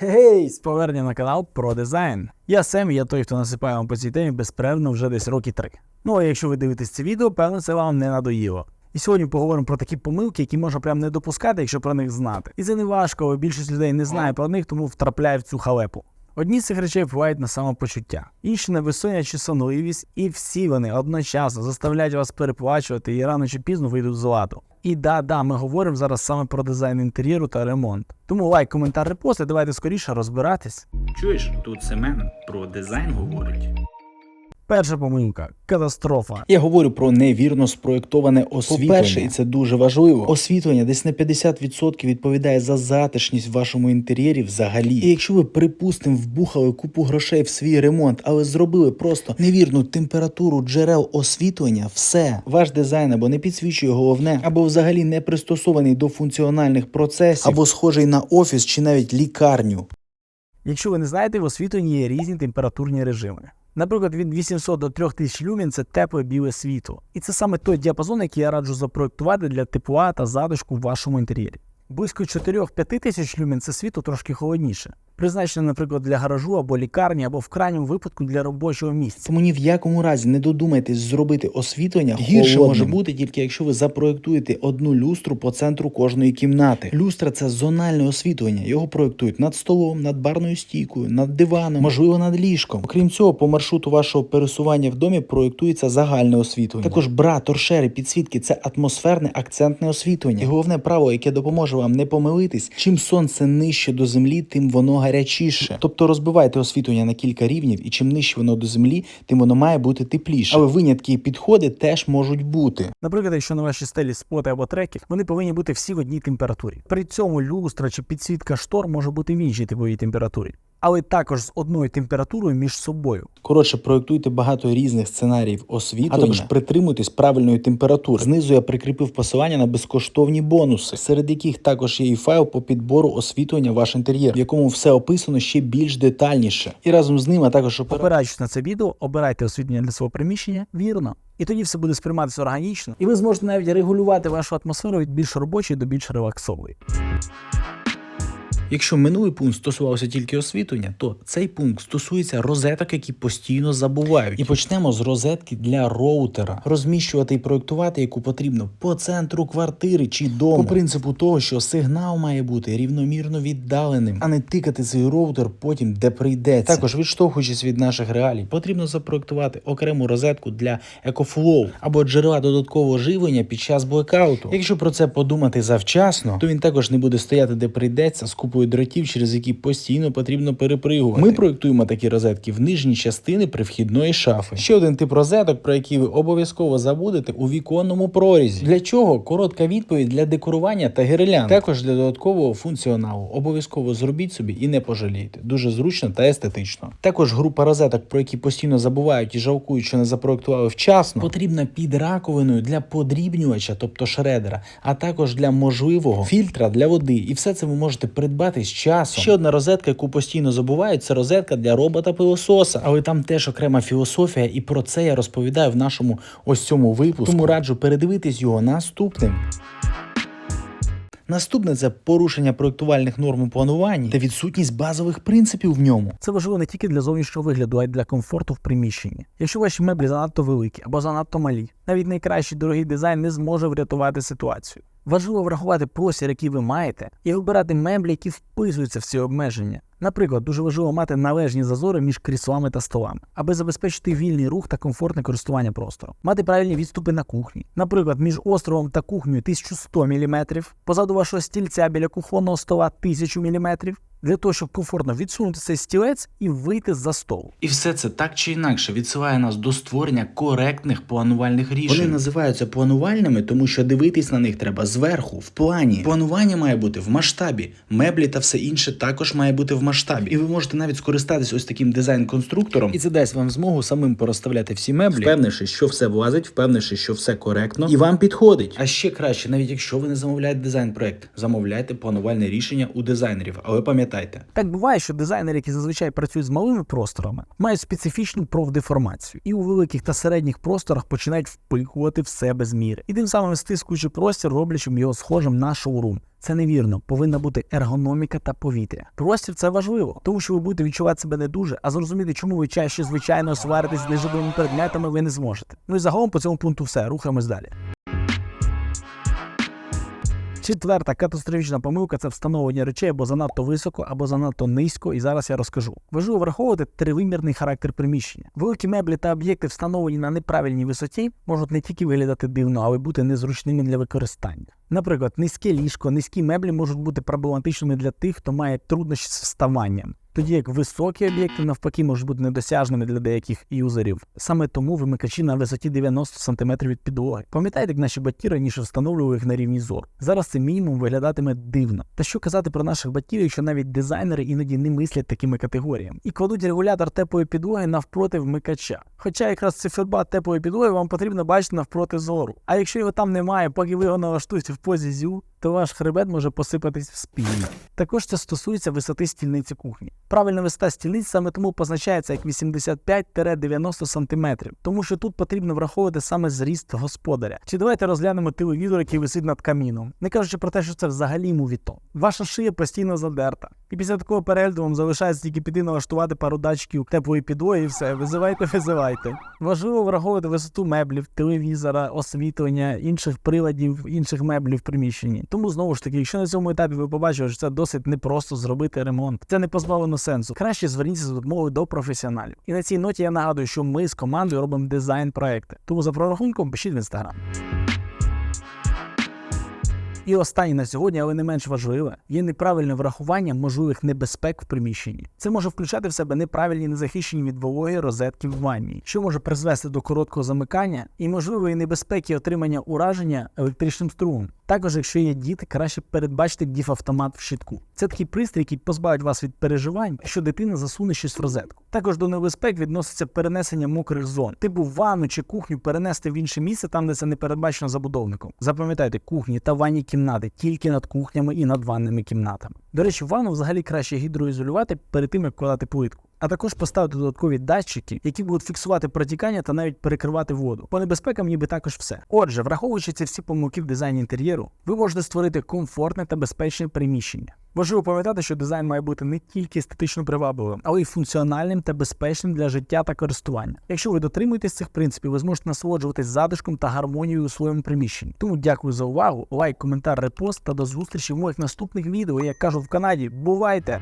Гей, з повернення на канал про дизайн. Я Сем, я той, хто насипає вам по цій темі безперервно вже десь роки три. Ну а якщо ви дивитесь це відео, певно, це вам не надоїло. І сьогодні поговоримо про такі помилки, які можна прям не допускати, якщо про них знати. І це не важко, бо більшість людей не знає про них, тому втрапляє в цю халепу. Одні з цих речей впливають на самопочуття, інші на безсоння чи сонливість, і всі вони одночасно заставляють вас переплачувати і рано чи пізно вийдуть з ладу. І да, да, ми говоримо зараз саме про дизайн інтер'єру та ремонт. Тому лайк, коментар, репост, і давайте скоріше розбиратись. Чуєш, тут Семен про дизайн говорить. Перша помилка катастрофа. Я говорю про невірно спроєктоване освітлення. По-перше, і це дуже важливо. Освітлення десь на 50% відповідає за затишність в вашому інтер'єрі взагалі. І якщо ви, припустимо, вбухали купу грошей в свій ремонт, але зробили просто невірну температуру джерел освітлення, все ваш дизайн або не підсвічує головне, або взагалі не пристосований до функціональних процесів, або схожий на офіс чи навіть лікарню. Якщо ви не знаєте, в освітленні є різні температурні режими. Наприклад, від 800 до 3000 люмін це тепле біле світло. І це саме той діапазон, який я раджу запроектувати для тепла та затишку в вашому інтер'єрі. Близько 4-5 тисяч люмін це світло трошки холодніше. Призначене, наприклад, для гаражу або лікарні, або в крайньому випадку для робочого місця. Тому ні в якому разі не додумайтесь зробити освітлення гірше холодним. може бути тільки якщо ви запроектуєте одну люстру по центру кожної кімнати. Люстра це зональне освітлення. Його проектують над столом, над барною стійкою, над диваном, можливо, над ліжком. Окрім цього, по маршруту вашого пересування в домі проектується загальне освітлення. Також бра, торшери, підсвітки це атмосферне акцентне освітлення. І головне правило, яке допоможе вам не помилитись, чим сонце нижче до землі, тим воно гарячіше. Тобто розбивайте освітлення на кілька рівнів, і чим нижче воно до землі, тим воно має бути тепліше. Але винятки і підходи теж можуть бути. Наприклад, якщо на вашій стелі споти або треки, вони повинні бути всі в одній температурі. При цьому люстра чи підсвітка штор може бути в іншій тепловій температурі, але також з одною температурою між собою. Коротше, проектуйте багато різних сценаріїв освітлення, а також притримуйтесь правильної температури. Знизу я прикріпив посилання на безкоштовні бонуси, серед яких також є і файл по підбору освітлення ваш інтер'єр, в якому все описано ще більш детальніше. І разом з ним, а також опера... Опираючись на це відео, обирайте освітлення для свого приміщення вірно. І тоді все буде сприйматися органічно, і ви зможете навіть регулювати вашу атмосферу від більш робочої до більш релаксової. Якщо минулий пункт стосувався тільки освітлення, то цей пункт стосується розеток, які постійно забувають. І почнемо з розетки для роутера. Розміщувати і проектувати, яку потрібно по центру квартири чи дому. По принципу того, що сигнал має бути рівномірно віддаленим, а не тикати цей роутер потім, де прийдеться. Також відштовхуючись від наших реалій, потрібно запроектувати окрему розетку для екофлоу або джерела додаткового живлення під час блекауту. Якщо про це подумати завчасно, то він також не буде стояти, де прийдеться з купою дротів, через які постійно потрібно перепригувати. Ми проектуємо такі розетки в нижній частини привхідної шафи. Ще один тип розеток, про який ви обов'язково забудете у віконному прорізі. Для чого? Коротка відповідь для декорування та гірлянд. Також для додаткового функціоналу. Обов'язково зробіть собі і не пожалійте. Дуже зручно та естетично. Також група розеток, про які постійно забувають і жалкують, що не запроектували вчасно, потрібна під раковиною для подрібнювача, тобто шредера, а також для можливого фільтра для води. І все це ви можете придбати з часом. Ще одна розетка, яку постійно забувають, це розетка для робота пилососа. Але там теж окрема філософія, і про це я розповідаю в нашому ось цьому випуску. Тому раджу передивитись його наступним. Наступне це порушення проектувальних норм у плануванні та відсутність базових принципів в ньому. Це важливо не тільки для зовнішнього вигляду, а й для комфорту в приміщенні. Якщо ваші меблі занадто великі або занадто малі, навіть найкращий дорогий дизайн не зможе врятувати ситуацію. Важливо врахувати простір, який ви маєте, і вибирати меблі, які вписуються в ці обмеження. Наприклад, дуже важливо мати належні зазори між кріслами та столами, аби забезпечити вільний рух та комфортне користування простором, мати правильні відступи на кухні. Наприклад, між островом та кухнею 1100 мм, позаду вашого стільця біля кухонного стола 1000 мм, для того, щоб комфортно відсунути цей стілець і вийти за столу. І все це так чи інакше відсилає нас до створення коректних планувальних рішень. Вони називаються планувальними, тому що дивитись на них треба зверху, в плані. Планування має бути в масштабі. Меблі та все інше також має бути в масштабі. І ви можете навіть скористатись ось таким дизайн-конструктором, і це дасть вам змогу самим порозставляти всі меблі, впевнившись, що все влазить, впевнившись, що все коректно і вам підходить. А ще краще, навіть якщо ви не замовляєте дизайн-проект, замовляйте планувальне рішення у дизайнерів. Але пам'ятайте. Пам'ятайте, Так буває, що дизайнери, які зазвичай працюють з малими просторами, мають специфічну профдеформацію і у великих та середніх просторах починають впихувати в себе з міри. І тим самим стискуючи простір, роблячи його схожим на шоурум. Це невірно, повинна бути ергономіка та повітря. Простір це важливо, тому що ви будете відчувати себе не дуже, а зрозуміти, чому ви чаще звичайно сваритесь з неживими предметами, ви не зможете. Ну і загалом по цьому пункту все. Рухаємось далі. Четверта катастрофічна помилка це встановлення речей або занадто високо, або занадто низько, і зараз я розкажу. Важливо враховувати тривимірний характер приміщення. Великі меблі та об'єкти, встановлені на неправильній висоті, можуть не тільки виглядати дивно, але й бути незручними для використання. Наприклад, низьке ліжко, низькі меблі можуть бути проблематичними для тих, хто має труднощі з вставанням. Тоді як високі об'єкти навпаки можуть бути недосяжними для деяких юзерів. Саме тому вимикачі на висоті 90 см від підлоги. Пам'ятаєте, як наші батьки раніше встановлювали їх на рівні зору. Зараз це мінімум виглядатиме дивно. Та що казати про наших батьків, якщо навіть дизайнери іноді не мислять такими категоріями і кладуть регулятор теплої підлоги навпроти вмикача. Хоча якраз циферблат теплої підлоги вам потрібно бачити навпроти зору. А якщо його там немає, поки ви його налаштуєте в позі зю, то ваш хребет може посипатись в спільні. Також це стосується висоти стільниці кухні. Правильна висота стільниць саме тому позначається як 85-90 см, тому що тут потрібно враховувати саме зріст господаря. Чи давайте розглянемо телевізор, який висить над каміном, не кажучи про те, що це взагалі мувітон. Ваша шия постійно задерта. І після такого перегляду вам залишається тільки піти налаштувати пару датчиків теплої підлоги і все. Визивайте, визивайте. Важливо враховувати висоту меблів, телевізора, освітлення, інших приладів, інших меблів в приміщенні. Тому знову ж таки, якщо на цьому етапі ви побачили, що це досить непросто зробити ремонт, це не позбавлено сенсу. Краще зверніться за допомогою до професіоналів. І на цій ноті я нагадую, що ми з командою робимо дизайн проекти. Тому за прорахунком пишіть в інстаграм. І останнє на сьогодні, але не менш важливе, є неправильне врахування можливих небезпек в приміщенні. Це може включати в себе неправильні незахищені від вологи розетки в ванні, що може призвести до короткого замикання і можливої небезпеки отримання ураження електричним струмом. Також, якщо є діти, краще передбачити діфавтомат в щитку. Це такий пристрій, який позбавить вас від переживань, що дитина засуне щось в розетку. Також до небезпек відноситься перенесення мокрих зон, типу ванну чи кухню перенести в інше місце, там де це не передбачено забудовником. Запам'ятайте, кухні та ванні кімнати тільки над кухнями і над ванними кімнатами. До речі, ванну взагалі краще гідроізолювати перед тим, як кладати плитку. А також поставити додаткові датчики, які будуть фіксувати протікання та навіть перекривати воду. По небезпекам ніби також все. Отже, враховуючи ці всі помилки в дизайні інтер'єру, ви можете створити комфортне та безпечне приміщення. Важливо пам'ятати, що дизайн має бути не тільки естетично привабливим, але й функціональним та безпечним для життя та користування. Якщо ви дотримуєтесь цих принципів, ви зможете насолоджуватись затишком та гармонією у своєму приміщенні. Тому дякую за увагу, лайк, коментар, репост та до зустрічі в моїх наступних відео. Як кажуть в Канаді, бувайте!